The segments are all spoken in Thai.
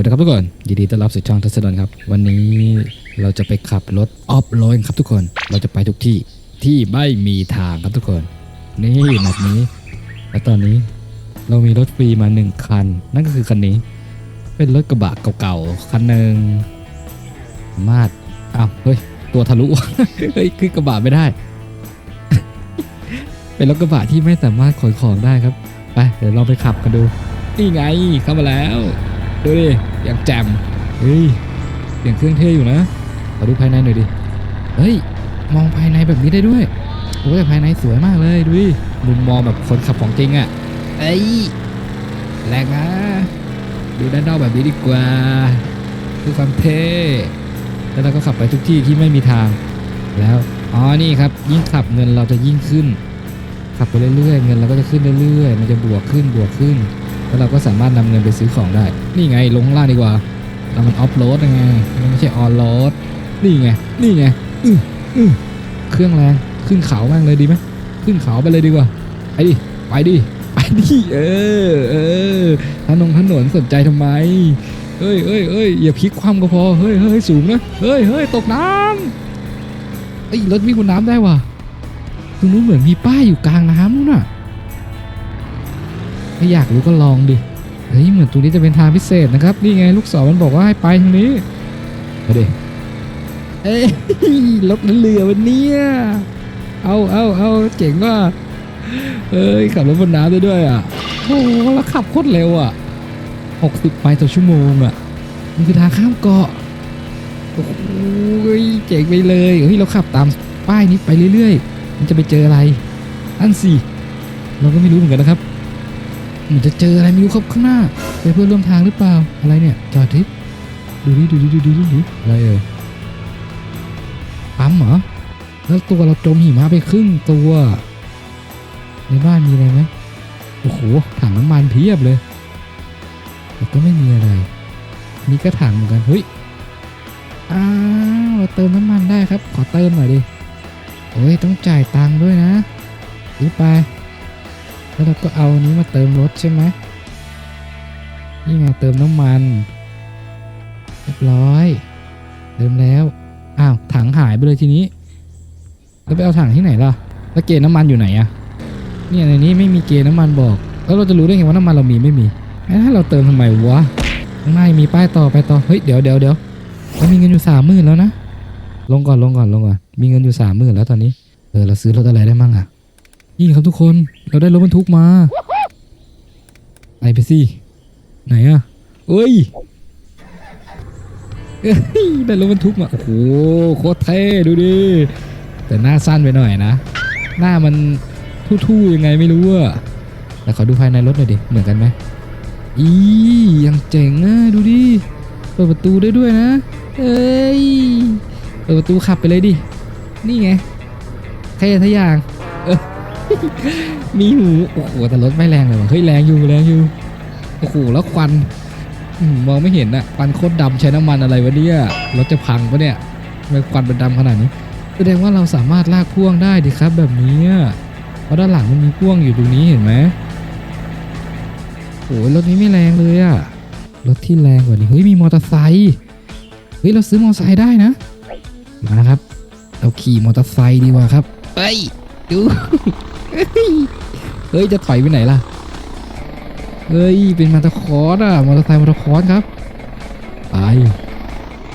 วัสดีครับทุกคน ยินดีต้อนรับสู่ช่องทัศดอนครับ วันนี้เราจะไปขับรถออฟโรดครับทุกคน เราจะไปทุกที่ที่ไม่มีทางครับทุกคน นี่แบบนี้ และตอนนี้เรามีรถฟรีมาหนึ่งคัน นั่นก็คือคันนี้ เป็นรถกระบะเก่าๆ คันหนึ่งสามารถอ้าวเฮ้ย ตัวทะลุ เฮ้ยขึ้นกระบะไม่ได้ เป็นรถกระบะที่ไม่สามารถขนของได้ครับ ไป เดี๋ยวเราไปขับกันดู นี่ไงเข้ามาแล้ว ดูดิอย่างแจ่มเฮ้ยเสียงเครื่องเท่อยู่นะขอดูภายในหน่อยดิเฮ้ยมองภายในแบบนี้ได้ด้วยโอ้ยภายในสวยมากเลยดูดิมุมมองแบบคนขับของจริงอะ่ะเอ้ยแรงนะดูด้านนอกแบบนี้ดีกว่าคือความเท่แล้วเราก็ขับไปทุกที่ที่ไม่มีทาง แล้วอ๋อนี่ครับ ยิ่งขับเงินเราจะยิ่งขึ้น ขับไปเรื่อยๆเงินเราก็จะขึ้นเรื่อยๆ มันจะบวกขึ้นบวกขึ้น แล้วเราก็สามารถนำเงินไปซื้อของได้ นี่ไงลงล่างดีกว่า เรามันออฟโรดไงมันไม่ใช่ออนโรดนี่ไง นี่ไงอืออือเครื่องแรงขึ้นเขาแม่งเลยดีไหมขึ้นเขาไปเลยดีกว่า ไปดิ ไปดิ ไปดิ เออ เออถนนถนนสนใจทำไมเฮ้ยเฮ้ยเฮ้ยอย่าพลิกคว่ำก็พอ เฮ้ยเฮ้ยสูงนะ เฮ้ยเฮ้ยตกน้ำไอ้รถวิ่งบนน้ำได้ว่ะตรงนู้นเหมือนมีป้ายอยู่กลางน้ำนู่นน่ะ ถ้าอยากรู้ก็ลองดิ เฮ้ยเหมือนตรงนี้จะเป็นทางพิเศษนะครับ นี่ไงลูกศรมันบอกว่าให้ไปทางนี้มาดิเอ้ยรถนั้นเรือวันนี้เอาเอาเอาเจ๋งว่ะเอ้ยขับรถบนน้ำได้ด้วยอะโอ้โหแล้วขับโคตรเร็วอะ 60ไมล์ต่อชั่วโมงอะมันคือทางข้ามเกาะโอ้โหเจ๋งไปเลยเฮ้ยเราขับตามป้ายนี้ไปเรื่อยๆ มันจะไปเจออะไรอันสิ เราก็ไม่รู้เหมือนกันนะครับ มันจะเจออะไรไม่รู้ครับข้างหน้าเป็นเพื่อนร่วมทางหรือเปล่าอะไรเนี่ยจอดทิปดูดิดูดิดูดิดูดิอะไรเอ่ยปั๊มเหรอแล้วตัวเราจมหิมะไปครึ่งตัว ในบ้านมีอะไรไหมโอ้โหถังน้ำมันเพียบเลยแต่ก็ไม่มีอะไร นี่ก็ถังเหมือนกันเฮ้ยอ้าวเราเติมน้ำมันได้ครับ ขอเติมหน่อยดิโอ้ยต้องจ่ายตังค์ด้วยนะซื้อไป แล้วเราก็เอาอันนี้มาเติมรถใช่ไหมนี่ไงเติมน้ำมันเรียบร้อย เติมแล้วอ้าวถังหายไปเลยทีนี้ แล้วไปเอาถังที่ไหนล่ะแล้วเกณฑ์น้ำมันอยู่ไหนอะเนี่ยในนี้ไม่มีเกณฑ์น้ำมันบอก แล้วเราจะรู้ได้ไงว่าน้ำมันเรามีไม่มีถ้าเราเติมทำไมวะข้างในมีป้ายต่อไปต่อเฮ้ยเดี๋ยวเดี๋ยวเดี๋ยวเรามีเงินอยู่สามหมื่นแล้วนะลงก่อนลงก่อนลงก่อนมีเงินอยู่สามหมื่นแล้วตอนนี้เออเราซื้อรถอะไรได้มั่งอะ นี่ครับทุกคน เราได้รถบรรทุกมาไปไปสิ ไหนอะเอ้ยได้รถบรรทุกมา โอ้โห โคตรเท่ดูดิ แต่หน้าสั้นไปหน่อยนะ หน้ามันทู่ๆยังไงไม่รู้อะแต่ขอดูภายในรถหน่อยดิ เหมือนกันไหมอียังเจ๋งอะดูดิ เปิดประตูได้ด้วยนะ เอ้ย เปิดประตูขับไปเลยดิ นี่ไงเท่ทุกอย่าง มีหูโอ้โหแต่รถไม่แรงเลยว่ะเฮ้ยแรงอยู่แรงอยู่โอ้โหแล้วควันมองไม่เห็นอะควันโคตรดำใช้น้ำมันอะไรวะเนี่ยรถจะพังปะเนี่ยทำไมควันเป็นดำขนาดนี้แสดงว่าเราสามารถลากพ่วงได้ดิครับ แบบนี้เพราะด้านหลังมันมีพ่วงอยู่ตรงนี้เห็นไหมโอ้ยรถนี้ไม่แรงเลยอะรถที่แรงกว่านี้เฮ้ยมีมอเตอร์ไซค์เฮ้ยเราซื้อมอเตอร์ไซค์ได้นะมาครับ เราขี่มอเตอร์ไซค์ดีกว่าครับเฮ้ยดู เฮ้ย จะถอยไปไหนล่ะ เฮ้ย เป็นมอเตอร์คอร์สอะมอเตอร์ไซค์มอเตอร์คอร์สครับ ไป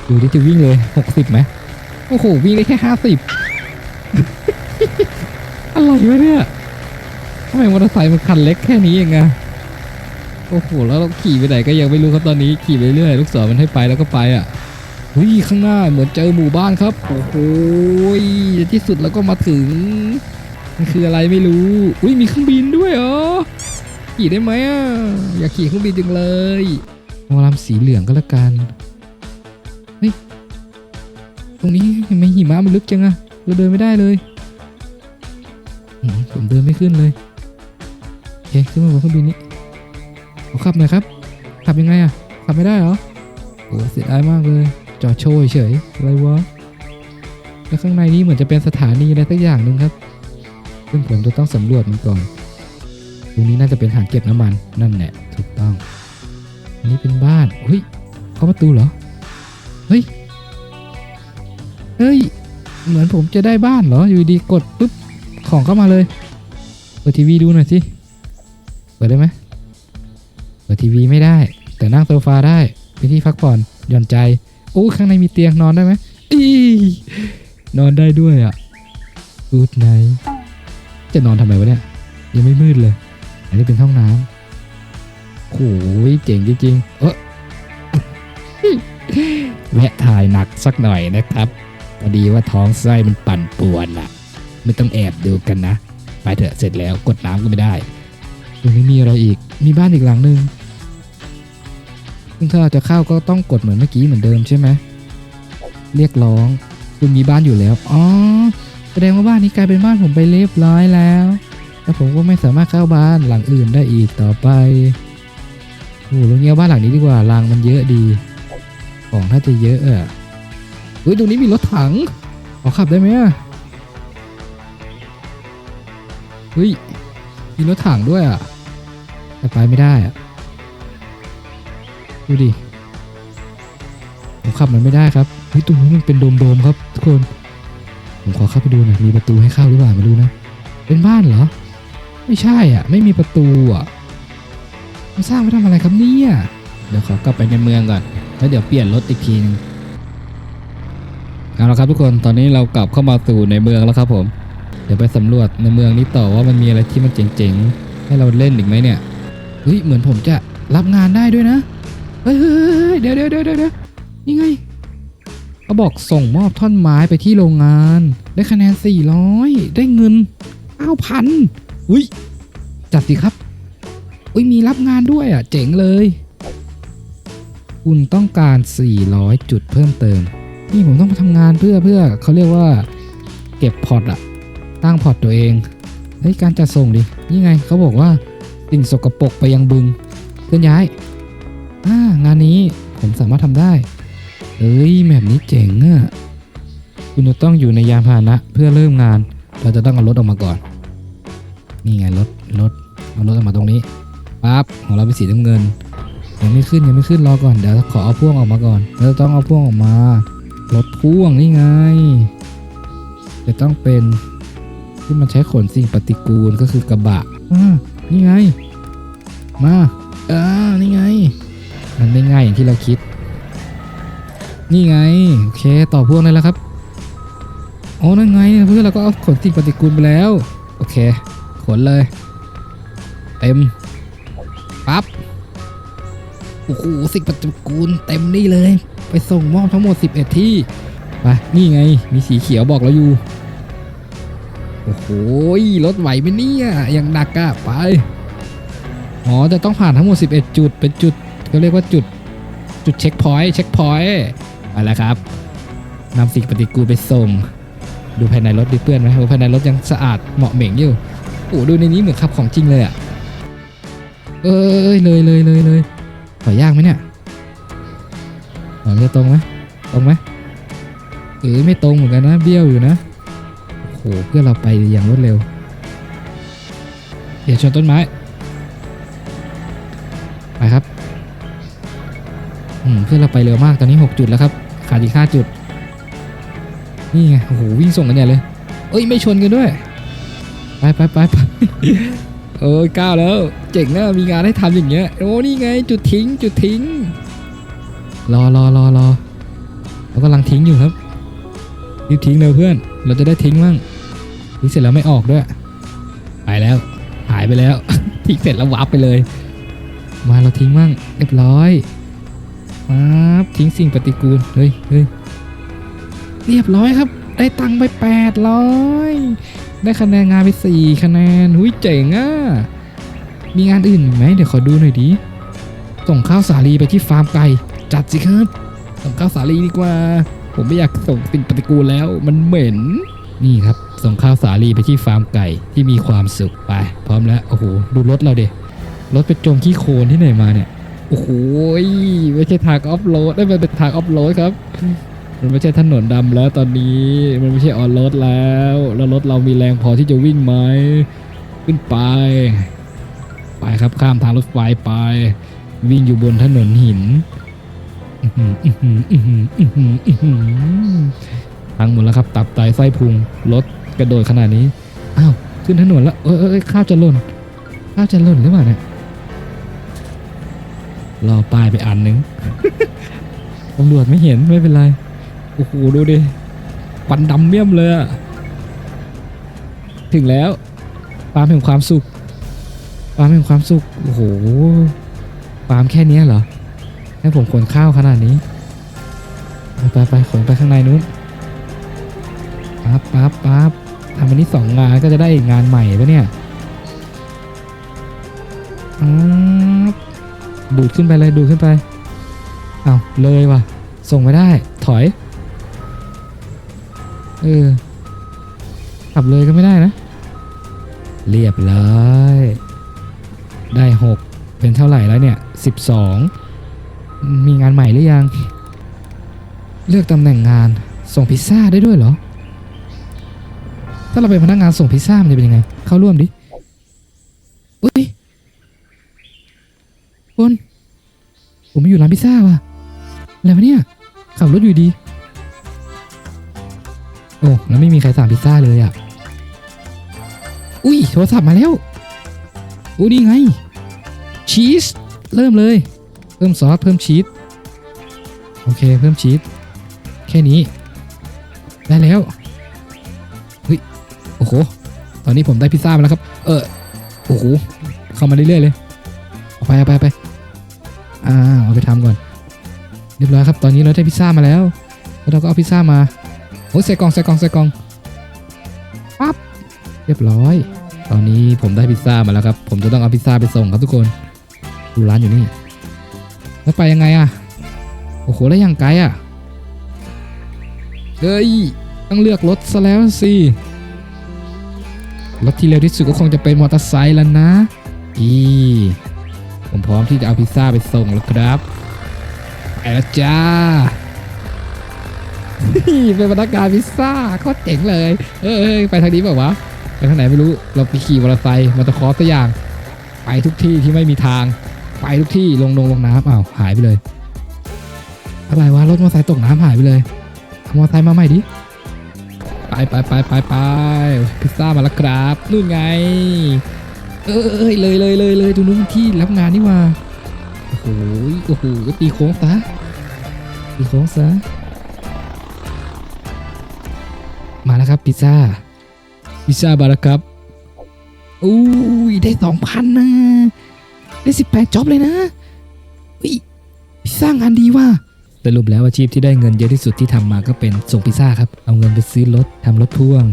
ดูดิจะวิ่งเลยหกสิบไหมโอ้โห วิ่งได้แค่ห้าสิบอะไรวะเนี่ยทำไมมอเตอร์ไซค์มันคันเล็กแค่นี้เองอะโอ้โห แล้วเราขี่ไปไหนก็ยังไม่รู้ครับตอนนี้ ขี่ไปเรื่อย ลูกศรมันให้ไปแล้วก็ไปอะเฮ้ยข้างหน้าเหมือนเจอหมู่บ้านครับ โอ้โหที่สุดแล้วก็มาถึง มันคืออะไรไม่รู้ อุ้ยมีเครื่องบินด้วยเหรอ ขี่ได้ไหมอะ อยากขี่เครื่องบินจังเลยมอลำสีเหลืองก็แล้วกัน เฮ้ย ตรงนี้ทำไมหิมะมันลึกจังอะเราเดินไม่ได้เลยผมเดินไม่ขึ้นเลยโอเคขึ้นมาบนเครื่องบินนี้ขอขับหน่อยครับ ขับยังไงอะขับไม่ได้เหรอโอ้เสียดายมากเลย จอดโชว์เฉยอะไรวะ แล้วข้างในนี้เหมือนจะเป็นสถานีอะไรสักอย่างหนึ่งครับ ซึ่งผมจะต้องสำรวจมันก่อน ตรงนี้น่าจะเป็นถังเก็บน้ำมันนั่นแหละถูกต้อง อันนี้เป็นบ้านอุ้ยเข้าประตูเหรอ เฮ้ย เฮ้ย เหมือนผมจะได้บ้านเหรอ อยู่ดีกดปุ๊บ ของเข้ามาเลย เปิดทีวีดูหน่อยสิ เปิดได้ไหมเปิดทีวีไม่ได้ แต่นั่งโซฟาได้เป็นที่พักผ่อนหย่อนใจโอ้ข้างในมีเตียงนอนได้ไหมอีนอนได้ด้วยอะกูดไน จะนอนทำไมวะเนี่ย ยังไม่มืดเลย อันนี้เป็นห้องน้ำโอ้ยเจ๋งจริงๆเออแวะถ่ายหนักสักหน่อยนะครับพอดีว่าท้องไส้มันปั่นป่วนอะ ไม่ต้องแอบดูกันนะ ไปเถอะเสร็จแล้วกดน้ำก็ไม่ได้ตรงนี้มีอะไรอีกมีบ้านอีกหลังหนึ่งซึ่งถ้าเราจะเข้าก็ต้องกดเหมือนเมื่อกี้เหมือนเดิมใช่ไหมเรียกร้องคุณมีบ้านอยู่แล้ว อ๋อ แสดงว่าบ้านนี้กลายเป็นบ้านผมไปเรียบร้อยแล้ว แล้วผมก็ไม่สามารถเข้าบ้านหลังอื่นได้อีกต่อไปโอ้โหล้วเงี้ยบ้านหลังนี้ดีกว่ารางมันเยอะดี ของถ้าจะเยอะอะเฮ้ยตรงนี้มีรถถังขอขับได้ไหมอะเฮ้ยมีรถถังด้วยอะแต่ไปไม่ได้อะดูดิผมขับมันไม่ได้ครับเฮ้ยตรงนี้มันเป็นโดมๆครับทุกคน ผมขอเข้าไปดูหน่อยมีประตูให้เข้าหรือเปล่าไม่รู้นะ เป็นบ้านเหรอ ไม่ใช่อะ ไม่มีประตูอะมันสร้างไว้ทำอะไรครับเนี่ยเดี๋ยวขอกลับไปในเมืองก่อนแล้วเดี๋ยวเปลี่ยนรถอีกทีนึงเอาละครับทุกคนตอนนี้เรากลับเข้ามาสู่ในเมืองแล้วครับผม เดี๋ยวไปสำรวจในเมืองนี้ต่อว่ามันมีอะไรที่มันเจ๋งๆ ให้เราเล่นอีกไหมเนี่ยเฮ้ยเหมือนผมจะรับงานได้ด้วยนะเฮ้ยเดี๋ยวเดี๋ยวเดี๋ยวเดี๋ยวนี่ไง เขาบอกส่งมอบท่อนไม้ไปที่โรงงาน ได้คะแนน 400 ได้เงิน9,000อุ้ย จัดสิครับ อุ้ยมีรับงานด้วยอะ เจ๋งเลย คุณต้องการ 400 จุดเพิ่มเติม นี่ผมต้องมาทำงานเพื่อเพื่อเขาเรียกว่า เก็บพอร์ตอะ ตั้งพอร์ตตัวเอง เฮ้ย การจัดส่งดิ นี่ไงเขาบอกว่าสิ่งสกปรกไปยังบึงเคลื่อนย้าย อ่างานนี้ผมสามารถทำได้ เอ้ยแบบนี้เจ๋งอะคุณจะต้องอยู่ในยานพาหนะเพื่อเริ่มงาน เราจะต้องเอารถออกมาก่อน นี่ไงรถรถเอารถออกมาตรงนี้ปั๊บของเราเป็นสีน้ำเงินยังไม่ขึ้นยังไม่ขึ้นรอก่อนเดี๋ยวขอเอาพ่วงออกมาก่อนเราจะต้องเอาพ่วงออกมารถพ่วงนี่ไง จะต้องเป็นที่มันใช้ขนสิ่งปฏิกูลก็คือกระบะอ่านี่ไง มาอ่านี่ไง มันไม่ง่ายอย่างที่เราคิด นี่ไง โอเค ต่อพ่วงได้แล้วครับ อ๋อ นั่นไง เพื่อนเราก็เอาขนสิ่งปฏิกูลไปแล้ว โอเค ขนเลย เต็ม ปั๊บ โอ้โห สิ่งปฏิกูลเต็มนี่เลย ไปส่งมอบทั้งหมด 11 ที่ ไป นี่ไง มีสีเขียวบอกเราอยู่ โอ้โห รถไหวไหมเนี่ยย่างหนักอะไป อ๋อ จะต้องผ่านทั้งหมด 11 จุด เป็นจุดเขาเรียกว่าจุดจุดเช็คพอยต์เช็คพอยต์ ไปแล้วครับนำสิ่งปฏิกูลไปส่ง ดูภายในรถดิเปื้อนไหมโอ้ภายในรถยังสะอาดเหมาะเหม่งอยู่โอ้ดูในนี้เหมือนขับของจริงเลยอะเอ้ยเลยเลยเลยเลยถอยยากไหมเนี่ยถอยจะตรงไหมตรงไหมเออไม่ตรงเหมือนกันนะเบี้ยวอยู่นะโอ้โหเพื่อเราไปอย่างรวดเร็วเดี๋ยวชนต้นไม้ไปครับอืมเพื่อเราไปเร็วมากตอนนี้ 6 จุดแล้วครับ ขาดอีก5จุด นี่ไง โอ้โห วิ่งส่งกันใหญ่เลย เอ้ย ไม่ชนกันด้วย ไปไปไปไปโอ้ยก้าวแล้ว เจ๋งนะมีงานให้ทำอย่างเงี้ย โอ้นี่ไง จุดทิ้ง จุดทิ้ง รอรอรอรอเรากำลังทิ้งอยู่ครับรีบทิ้งเลยเพื่อน เราจะได้ทิ้งมั่งทิ้งเสร็จแล้วไม่ออกด้วย ไปแล้ว หายไปแล้ว ทิ้งเสร็จแล้ววับไปเลย มาเราทิ้งมั่งเรียบร้อย ปั๊บทิ้งสิ่งปฏิกูล เฮ้ยเฮ้ยเรียบร้อยครับ ได้ตังค์ไปแปดร้อยได้คะแนนงานไปสี่คะแนน หุยเจ๋งอะ มีงานอื่นไหม เดี๋ยวขอดูหน่อยดิ ส่งข้าวสาลีไปที่ฟาร์มไก่ จัดสิครับ ส่งข้าวสาลีดีกว่า ผมไม่อยากส่งสิ่งปฏิกูลแล้ว มันเหม็น นี่ครับ ส่งข้าวสาลีไปที่ฟาร์มไก่ที่มีความสุขไป พร้อมแล้ว โอ้โห ดูรถเราเด็รถไปจมขี้โคลนที่ไหนมาเนี่ย โอ้โหไม่ใช่ทางออฟโรดได้มันเป็นทางออฟโรดครับ มันไม่ใช่ถนนดำแล้วตอนนี้ มันไม่ใช่ออนรถแล้ว แล้วรถเรามีแรงพอที่จะวิ่งไหมขึ้นไป ไปครับข้ามทางรถไฟไป วิ่งอยู่บนถนนหินหืออื้อหืออื้อหืออื้อหืออื้อหือพังหมดแล้วครับ ตับไตไส้พุงรถกระโดดขนาดนี้ อ้าว ขึ้นถนนแล้ว เอยเอยเอยข้าวจะหล่น ข้าวจะหล่นหรือเปล่าเนี่ย รอป้ายไปอันหนึงตำรวจไม่เห็นไม่เป็นไร โอ้โหดูดิควันดำเมี่ยมเลยอะถึงแล้วฟาร์มแห่งความสุขฟาร์มแห่งความสุข โอ้โหฟาร์มแค่นี้เหรอ ให้ผมขนข้าวขนาดนี้ ไปไปไปขนไปข้างในนู้นปั๊บปั๊บปั๊บทำอันนี้สองงานก็จะได้งานใหม่ปะเนี่ยปั๊บ ดูดขึ้นไปเลยดูดขึ้นไป เอาเลยว่ะ ส่งไม่ได้ ถอย เออ ขับเลยก็ไม่ได้นะ เรียบร้อยได้หกเป็นเท่าไหร่แล้วเนี่ยสิบสองมีงานใหม่หรือยัง เลือกตำแหน่งงานส่งพิซซ่าได้ด้วยเหรอ ถ้าเราเป็นพนักงานส่งพิซซ่ามันจะเป็นยังไง เข้าร่วมดิ อุ้ย คนผมมาอยู่ร้านพิซซ่าว่ะอะไรวะเนี่ยขับรถอยู่ดี โอ้แล้วไม่มีใครสั่งพิซซ่าเลยอะ อุ้ยโทรศัพท์มาแล้วอู้นี่ไง ชีส เริ่มเลย เพิ่มซอสเพิ่มชีส โอเค เพิ่มชีส แค่นี้ ได้แล้ว เฮ้ย โอ้โห ตอนนี้ผมได้พิซซ่ามาแล้วครับ เออ โอ้โห เข้ามาเรื่อยๆเลย เอาไปเอาไปไป อ่าเอาไปทำก่อน เรียบร้อยครับ ตอนนี้เราได้พิซซ่ามาแล้ว แล้วเราก็เอาพิซซ่ามาโอ้ยใส่กล่องใส่กล่องใส่กล่องปั๊บเรียบร้อย ตอนนี้ผมได้พิซซ่ามาแล้วครับ ผมจะต้องเอาพิซซ่าไปส่งครับทุกคน ดูร้านอยู่นี่ แล้วไปยังไงอะโอ้โหแล้วยังไกลอะเฮ้ย ต้องเลือกรถซะแล้วสิ รถที่เร็วที่สุดก็คงจะเป็นมอเตอร์ไซค์แล้วนะ อี ผมพร้อมที่จะเอาพิซซ่าไปส่งแล้วครับไปแล้วจ้าเป็นพนักงานพิซซ่าโคตรเจ๋งเลย เออไปทางนี้เปล่าวะไปทางไหนไม่รู้เราไปขี่มอเตอร์ไซค์มอเตอร์คอร์สตัวอย่าง ไปทุกที่ที่ไม่มีทาง ไปทุกที่ลงลงลงน้ำอ้าวหายไปเลยอะไรวะรถมอเตอร์ไซค์ตกน้ำหายไปเลยเอามอเตอร์ไซค์มาใหม่ดิไปไปไปไปไปพิซซ่ามาแล้วครับนู่นไง เออเอ้ยเลยเลยเลยเลยตรงนู้นที่รับงานนี่ว่าโอ้โหโอ้โหตีโค้งซะตีโค้งซะมาแล้วครับพิซซ่าพิซซ่าบาร์ครับอุ้ยได้สองพันนะได้สิบแปดจ็อบเลยนะเฮ้ยพิซซ่างานดีว่ะสรุปแล้วอาชีพที่ได้เงินเยอะที่สุดที่ทำมาก็เป็นส่งพิซซ่าครับ เอาเงินไปซื้อรถทำรถพ่วง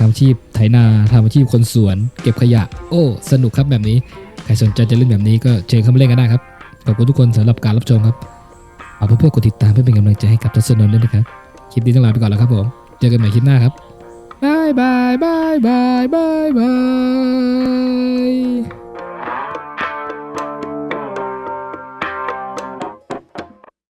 ทำอาชีพไถนาทำอาชีพคนสวน เก็บขยะ โอ้ สนุกครับแบบนี้ ใครสนใจจะเล่นแบบนี้ก็เชิญเข้ามาเล่นกันได้ครับ ขอบคุณทุกคนสำหรับการรับชมครับเอาเพื่อนๆกดติดตามเพื่อเป็นกำลังใจให้กับทัศนนท์ด้วยนะครับ คลิปนี้ต้องลาไปก่อนแล้วครับผม เจอกันใหม่คลิปหน้าครับบายบายบายบายบายบาย